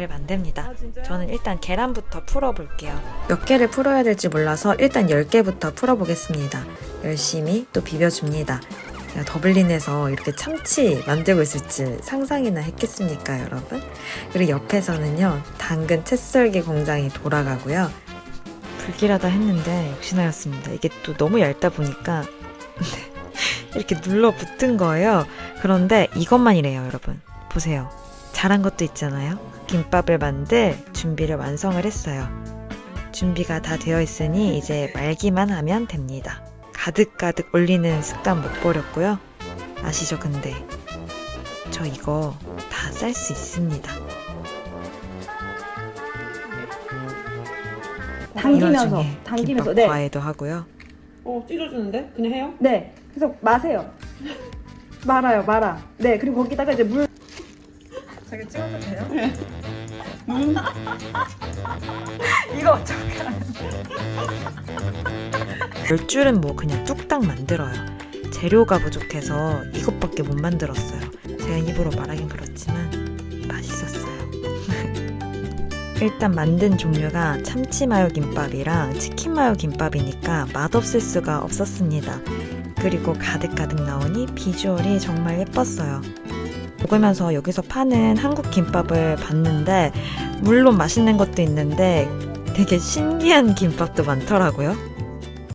김밥을 만듭니다. 저는 일단 계란부터 풀어볼게요. 몇 개를 풀어야 될지 몰라서 일단 10개부터 풀어보겠습니다. 열심히 또 비벼줍니다. 더블린에서 이렇게 참치 만들고 있을 줄 상상이나 했겠습니까, 여러분? 그리고 옆에서는요, 당근 채썰기 공장이 돌아가고요. 불길하다 했는데 역시나였습니다. 이게 또 너무 얇다 보니까 이렇게 눌러 붙은 거예요. 그런데 이것만이래요, 여러분. 보세요. 잘한 것도 있잖아요. 김밥을 만들 준비를 완성을 했어요. 준비가 다 되어 있으니 이제 말기만 하면 됩니다. 가득가득 올리는 습관 못 버렸고요. 아시죠, 근데? 저 이거 다 쌀 수 있습니다. 이 당기면서 와중에 당기면서 김밥 네. 과외도 하고요. 어 찢어주는데? 그냥 해요? 네. 그래서 마세요. 말아요, 말아. 네. 그리고 거기다가 이제 물 자기 찍어도 돼요? 이거 어떡해. 열 줄은 뭐 그냥 뚝딱 만들어요. 재료가 부족해서 이것밖에 못 만들었어요. 제가 입으로 말하긴 그렇지만 맛있었어요. 일단 만든 종류가 참치 마요 김밥이랑 치킨 마요 김밥이니까 맛없을 수가 없었습니다. 그리고 가득가득 나오니 비주얼이 정말 예뻤어요. 먹으면서 여기서 파는 한국 김밥을 봤는데 물론 맛있는 것도 있는데 되게 신기한 김밥도 많더라고요.